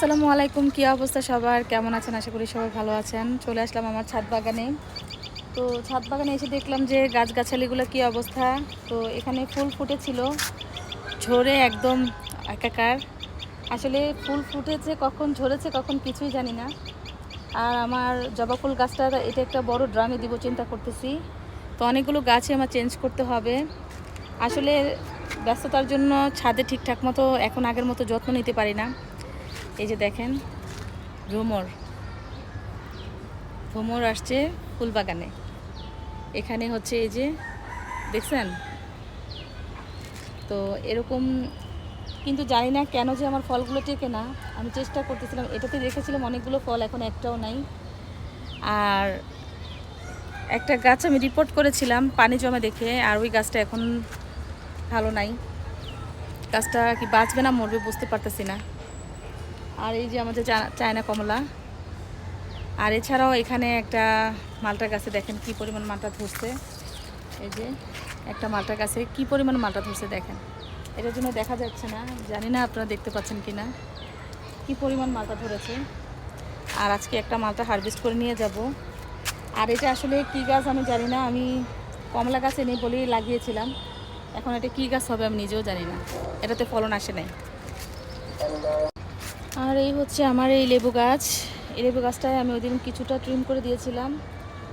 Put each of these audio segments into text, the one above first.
আসসালামু আলাইকুম, কী অবস্থা সবার? কেমন আছেন? আশা করি সবাই ভালো আছেন। চলে আসলাম আমার ছাদ বাগানে। তো ছাদ বাগানে এসে দেখলাম যে গাছগাছালিগুলো কী অবস্থা। তো এখানে ফুল ফুটেছিল। ঝরে একদম একাকার। আসলে ফুল ফুটেছে কখন, ঝরেছে কখন কিছুই জানি না। আর আমার জবা ফুল গাছটা, এটা একটা বড় ড্রামে দিব, চিন্তা করতেছি। তো অনেকগুলো গাছে আমার চেঞ্জ করতে হবে। আসলে ব্যস্ততার জন্য ছাদে ঠিকঠাক মতো এখন আগের মতো যত্ন নিতে পারি না। এই যে দেখেন ভ্রমর ভ্রমর আসছে ফুলবাগানে। এখানে হচ্ছে এই যে, দেখছেন? তো এরকম কিন্তু জানি না কেন যে আমার ফলগুলো টেকে না। আমি চেষ্টা করতেছিলাম, এটাতে রেখেছিলাম অনেকগুলো ফল, এখন একটাও নাই। আর একটা গাছ আমি রিপোর্ট করেছিলাম পানি জমা দেখে, আর ওই গাছটা এখন ভালো নাই। গাছটা কি বাঁচবে না, মরবে বুঝতে পারতেছি না। আর এই যে আমাদের চায়না কমলা। আর এছাড়াও এখানে একটা মালটা গাছে দেখেন কি পরিমাণ মালটা ধরছে। এই যে একটা মালটা গাছে কি পরিমাণ মালটা ধরছে দেখেন। এটার জন্য দেখা যাচ্ছে না, জানি না আপনারা দেখতে পাচ্ছেন কি না কী পরিমাণ মালটা ধরেছে। আর আজকে একটা মালটা হারভেস্ট করে নিয়ে যাব। আর এটা আসলে কী গাছ আমি জানি না, আমি কমলা গাছ এনে বলেই লাগিয়েছিলাম। এখন এটা কী গাছ হবে আমি নিজেও জানি না। এটাতে ফলন আসে নাই। আর এই হচ্ছে আমার এই লেবু গাছ। এই লেবু গাছটায় আমি ওই দিন কিছুটা ট্রিম করে দিয়েছিলাম।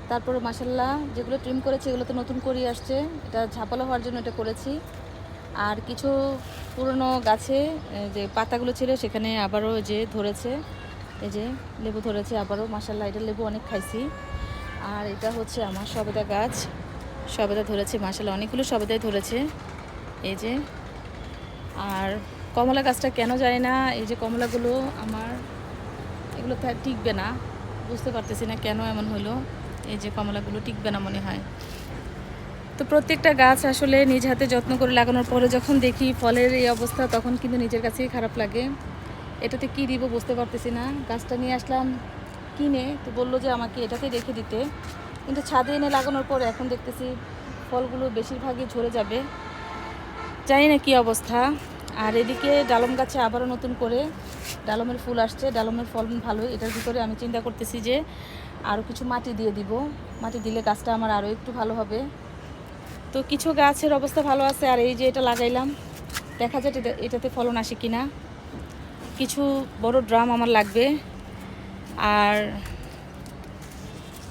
তারপরে মাসাল্লাহ যেগুলো ট্রিম করেছি এগুলো তো নতুন করেই আসছে। এটা ঝাপালো হওয়ার জন্য এটা করেছি। আর কিছু পুরনো গাছে যে পাতাগুলো ছিল সেখানে আবারও যে ধরেছে। এই যে লেবু ধরেছে আবারও। মাসাল্লাহ এটা লেবু অনেক খাইছি। আর এটা হচ্ছে আমার সবেদা গাছ। সবেদা ধরেছে মাসাল্লাহ অনেকগুলো সবেদাই ধরেছে। এই যে। আর কমলা গাছটা কেন জানি না, এই যে কমলাগুলো আমার, এগুলো টিকবে না, বুঝতে পারতেছি না কেন এমন হলো, এই যে কমলাগুলো টিকবে না মনে হয়। তো প্রত্যেকটা গাছ আসলে নিজ হাতে যত্ন করে লাগানোর পরে যখন দেখি ফলের এই অবস্থা, তখন কিন্তু নিজের কাছেই খারাপ লাগে। এটাতে কি দিব বুঝতে পারতেছি না। গাছটা নিয়ে আসলাম, কিনে, তো বলল যে আমাকে এটাতে রেখে দিতে। কিন্তু ছাদে এনে লাগানোর পর এখন দেখতেছি ফলগুলো বেশিরভাগই ঝরে যাবে। জানি না কি অবস্থা। আর এদিকে ডালম গাছে আবারও নতুন করে ডালমের ফুল আসছে, ডালমের ফলন ভালো এটার ভিতরে আমি চিন্তা করতেছি যে আরও কিছু মাটি দিয়ে দিব। মাটি দিলে গাছটা আমার আরও একটু ভালো হবে। তো কিছু গাছের অবস্থা ভালো আছে, আর এই যে এটা লাগাইলাম, দেখা যায় এটা- এটাতে ফলন আসে কিনা। কিছু বড় ড্রাম আমার লাগবে। আর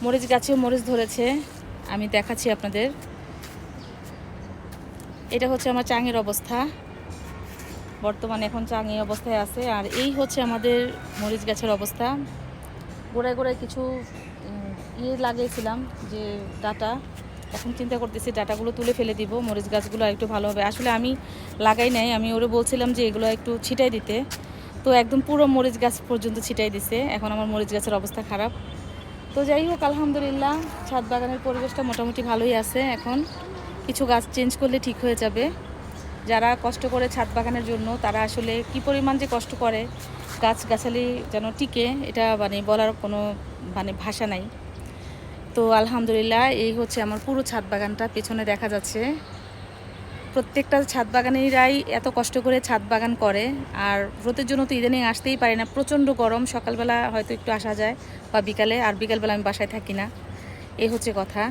মরিচ গাছেও মরিচ ধরেছে, আমি দেখাচ্ছি আপনাদের। এটা হচ্ছে আমার চাঙের অবস্থা। বর্তমানে এখন চাঙে অবস্থায় আছে। আর এই হচ্ছে আমাদের মরিচ গাছের অবস্থা। গোড়ায় গোড়ায় কিছু ইয়ে লাগিয়েছিলাম যে ডাটা। এখন চিন্তা করতেছি ডাটাগুলো তুলে ফেলে দিব, মরিচ গাছগুলো একটু ভালো হবে। আসলে আমি লাগাই নাই, আমি ওরে বলছিলাম যে এগুলো একটু ছিটাই দিতে। তো একদম পুরো মরিচ গাছ পর্যন্ত ছিটাই দিছে। এখন আমার মরিচ গাছের অবস্থা খারাপ। তো যাই হোক, আলহামদুলিল্লাহ, ছাদ বাগানের পরিবেশটা মোটামুটি ভালোই আছে এখন। কিছু গাছ চেঞ্জ করলে ঠিক হয়ে যাবে। যারা কষ্ট করে ছাদ বাগানের জন্য, তারা আসলে কি পরিমাণ যে কষ্ট করে গাছ গাছালি যেন টিকে, এটা মানে বলার কোনো মানে ভাষা নাই। তো আলহামদুলিল্লাহ, এই হচ্ছে আমার পুরো ছাদ বাগানটা, পেছনে দেখা যাচ্ছে। প্রত্যেকটা ছাদ বাগানেরাই এত কষ্ট করে ছাদ বাগান করে, আর রোদের জন্য তো ইদানিং আসতেই পারে না, প্রচণ্ড গরম, সকালবেলা হয়তো একটু আসা যায়, বা বিকালে, আর বিকালবেলা আমি বাসায় থাকি না। এই হচ্ছে কথা।